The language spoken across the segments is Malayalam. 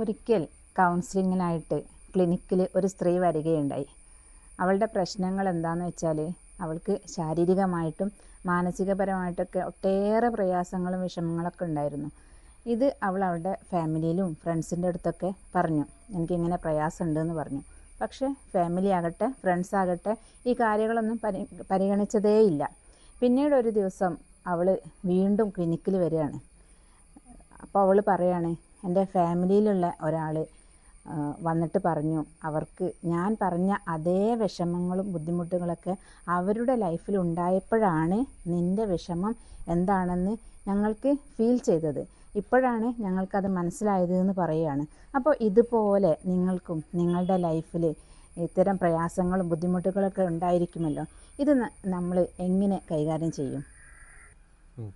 ഒരിക്കൽ കൗൺസിലിങ്ങിനായിട്ട് ക്ലിനിക്കിൽ ഒരു സ്ത്രീ വരികയുണ്ടായി. അവളുടെ പ്രശ്നങ്ങൾ എന്താണെന്ന് വെച്ചാൽ അവൾക്ക് ശാരീരികമായിട്ടും മാനസികപരമായിട്ടൊക്കെ ഒട്ടേറെ പ്രയാസങ്ങളും വിഷമങ്ങളൊക്കെ ഉണ്ടായിരുന്നു. ഇത് അവൾ അവളുടെ ഫാമിലിയിലും ഫ്രണ്ട്സിന്റെ അടുത്തൊക്കെ പറഞ്ഞു. എനിക്കിങ്ങനെ പ്രയാസമുണ്ടെന്ന് പറഞ്ഞു. പക്ഷേ ഫാമിലി ആകട്ടെ ഫ്രണ്ട്സ് ആകട്ടെ ഈ കാര്യങ്ങളൊന്നും പരി പരിഗണിച്ചതേയില്ല. പിന്നീട് ഒരു ദിവസം അവൾ വീണ്ടും ക്ലിനിക്കിൽ വരികയാണ്. അപ്പോൾ അവൾ പറയാണ് എന്റെ ഫാമിലിയിലുള്ള ഒരാൾ വന്നിട്ട് പറഞ്ഞു അവർക്ക് ഞാൻ പറഞ്ഞ അതേ വിഷമങ്ങളും ബുദ്ധിമുട്ടുകളൊക്കെ അവരുടെ ലൈഫിൽ ഉണ്ടായപ്പോഴാണ് നിന്റെ വിഷമം എന്താണെന്ന് ഞങ്ങൾക്ക് ഫീൽ ചെയ്തത്. ഇപ്പോഴാണ് ഞങ്ങൾക്കത് മനസ്സിലായത് എന്ന് പറയുകയാണ്. അപ്പോൾ ഇതുപോലെ നിങ്ങൾക്കും നിങ്ങളുടെ ലൈഫിൽ ഇത്തരം പ്രയാസങ്ങളും ബുദ്ധിമുട്ടുകളൊക്കെ ഉണ്ടായിരിക്കുമല്ലോ. ഇത് നമ്മൾ എങ്ങനെ കൈകാര്യം ചെയ്യും?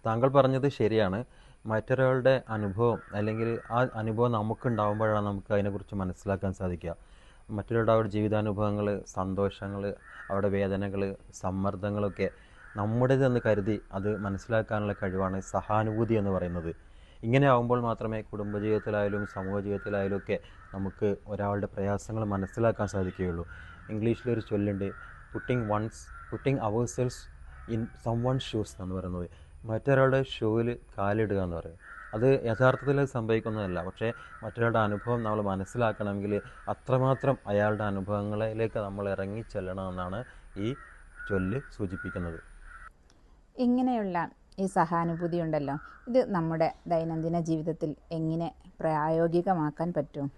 താങ്കൾ പറഞ്ഞത് ശരിയാണ്. മറ്റൊരാളുടെ അനുഭവം അല്ലെങ്കിൽ ആ അനുഭവം നമുക്കുണ്ടാകുമ്പോഴാണ് നമുക്ക് അതിനെക്കുറിച്ച് മനസ്സിലാക്കാൻ സാധിക്കുക. മറ്റൊരാളുടെ അവരുടെ ജീവിതാനുഭവങ്ങൾ സന്തോഷങ്ങൾ അവരുടെ വേദനകൾ സമ്മർദ്ദങ്ങളൊക്കെ നമ്മുടേതെന്ന് കരുതി അത് മനസ്സിലാക്കാനുള്ള കഴിവാണ് സഹാനുഭൂതി എന്ന് പറയുന്നത്. ഇങ്ങനെ ആകുമ്പോൾ മാത്രമേ കുടുംബജീവിതത്തിലായാലും സമൂഹ ജീവിതത്തിലായാലും ഒക്കെ നമുക്ക് ഒരാളുടെ പ്രയാസങ്ങൾ മനസ്സിലാക്കാൻ സാധിക്കുകയുള്ളൂ. ഇംഗ്ലീഷിലൊരു ചൊല്ലുണ്ട് putting one's putting our in someone shoes എന്ന് പറയുന്നത്. മറ്റൊരാളുടെ ഷൂവിൽ കാലിടുക എന്ന് പറയും. അത് യഥാർത്ഥത്തിൽ സംഭവിക്കുന്നതല്ല. പക്ഷേ മറ്റൊരാളുടെ അനുഭവം നമ്മൾ മനസ്സിലാക്കണമെങ്കിൽ അത്രമാത്രം അയാളുടെ അനുഭവങ്ങളിലേക്ക് നമ്മൾ ഇറങ്ങി ചെല്ലണമെന്നാണ് ഈ ചൊല്ല് സൂചിപ്പിക്കുന്നത്. ഇങ്ങനെയുള്ള ഈ സഹാനുഭൂതി ഉണ്ടല്ലോ. ഇത് നമ്മുടെ ദൈനംദിന ജീവിതത്തിൽ എങ്ങനെ പ്രായോഗികമാക്കാൻ പറ്റും?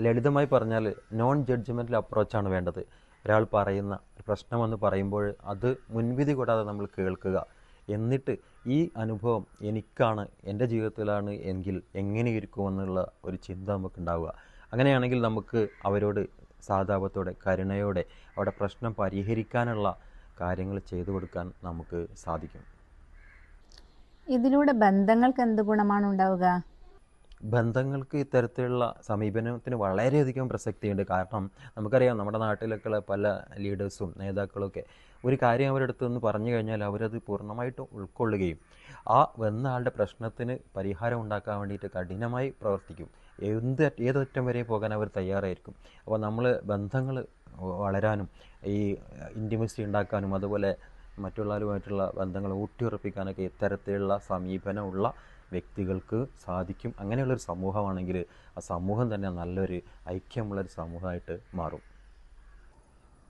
ലളിതമായി പറഞ്ഞാൽ നോൺ ജഡ്ജ്മെന്റൽ അപ്രോച്ചാണ് വേണ്ടത്. ഒരാൾ പറയുന്ന പ്രശ്നമെന്ന് പറയുമ്പോൾ അത് മുൻവിധി കൂടാതെ നമ്മൾ കേൾക്കുക. എന്നിട്ട് ഈ അനുഭവം എനിക്കാണ് എന്റെ ജീവിതത്തിലാണ് എങ്കിൽ എങ്ങനെയിരിക്കുമെന്നുള്ള ഒരു ചിന്ത നമുക്ക് ഉണ്ടാവുക അങ്ങനെയാണെങ്കിൽ നമുക്ക് അവരോട് സാധാപത്തോടെ കരുണയോടെ അവിടെ പ്രശ്നം പരിഹരിക്കാനുള്ള കാര്യങ്ങൾ ചെയ്തു കൊടുക്കാൻ നമുക്ക് സാധിക്കും. ഇതിലൂടെ ബന്ധങ്ങൾക്ക് എന്ത് ഗുണമാണ് ഉണ്ടാവുക? ബന്ധങ്ങൾക്ക് ഇത്തരത്തിലുള്ള സമീപനത്തിന് വളരെയധികം പ്രസക്തിയുണ്ട്. കാരണം നമുക്കറിയാം നമ്മുടെ നാട്ടിലൊക്കെയുള്ള പല ലീഡേഴ്സും നേതാക്കളൊക്കെ ഒരു കാര്യം അവരുടെ നിന്ന് പറഞ്ഞു കഴിഞ്ഞാൽ അവരത് പൂർണമായിട്ടും ഉൾക്കൊള്ളുകയും ആ വന്ന ആളുടെ പ്രശ്നത്തിന് പരിഹാരം ഉണ്ടാക്കാൻ വേണ്ടിയിട്ട് കഠിനമായി പ്രവർത്തിക്കും. എന്ത് ഏതറ്റം വരെ പോകാൻ അവർ തയ്യാറായിരിക്കും? അപ്പോൾ നമ്മൾ ബന്ധങ്ങൾ വളരാനും ഈ ഇന്റിമസി ഉണ്ടാക്കാനും അതുപോലെ മറ്റുള്ളവരുമായിട്ടുള്ള ബന്ധങ്ങൾ ഊട്ടിയുറപ്പിക്കാനൊക്കെ ഇത്തരത്തിലുള്ള സമീപനമുള്ള വ്യക്തികൾക്ക് സാധിക്കും. അങ്ങനെയുള്ളൊരു സമൂഹമാണെങ്കിൽ ആ സമൂഹം തന്നെ നല്ലൊരു ഐക്യമുള്ളൊരു സമൂഹമായിട്ട് മാറും.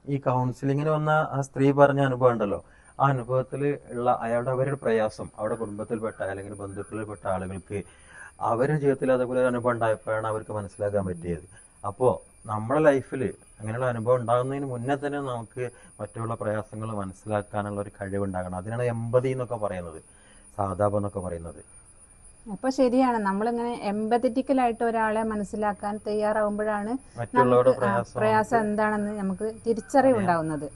ഈ കൗൺസിലിങ്ങിന് വന്ന ആ സ്ത്രീ പറഞ്ഞ അനുഭവം ഉണ്ടല്ലോ. ആ അനുഭവത്തിൽ ഉള്ള അയാളുടെ അവരുടെ പ്രയാസം അവിടെ കുടുംബത്തിൽപ്പെട്ട അല്ലെങ്കിൽ ബന്ധുക്കളിൽപ്പെട്ട ആളുകൾക്ക് അവരുടെ ജീവിതത്തിൽ അതേപോലെ ഒരു അനുഭവം ഉണ്ടായപ്പോഴാണ് അവർക്ക് മനസ്സിലാക്കാൻ പറ്റിയത്. അപ്പോൾ നമ്മുടെ ലൈഫിൽ അങ്ങനെയുള്ള അനുഭവം ഉണ്ടാകുന്നതിന് മുന്നേ തന്നെ നമുക്ക് മറ്റുള്ള പ്രയാസങ്ങൾ മനസ്സിലാക്കാനുള്ള ഒരു കഴിവുണ്ടാകണം. അതിനാണ് എമ്പതി എന്നൊക്കെ പറയുന്നത്. സാധാപം എന്നൊക്കെ പറയുന്നത്. അപ്പോൾ ശരിയാണ്. നമ്മളിങ്ങനെ എമ്പത്തറ്റിക്കലായിട്ട് ഒരാളെ മനസ്സിലാക്കാൻ തയ്യാറാവുമ്പോഴാണ് പ്രയാസം എന്താണെന്ന് നമുക്ക് തിരിച്ചറിവുണ്ടാവുന്നത്.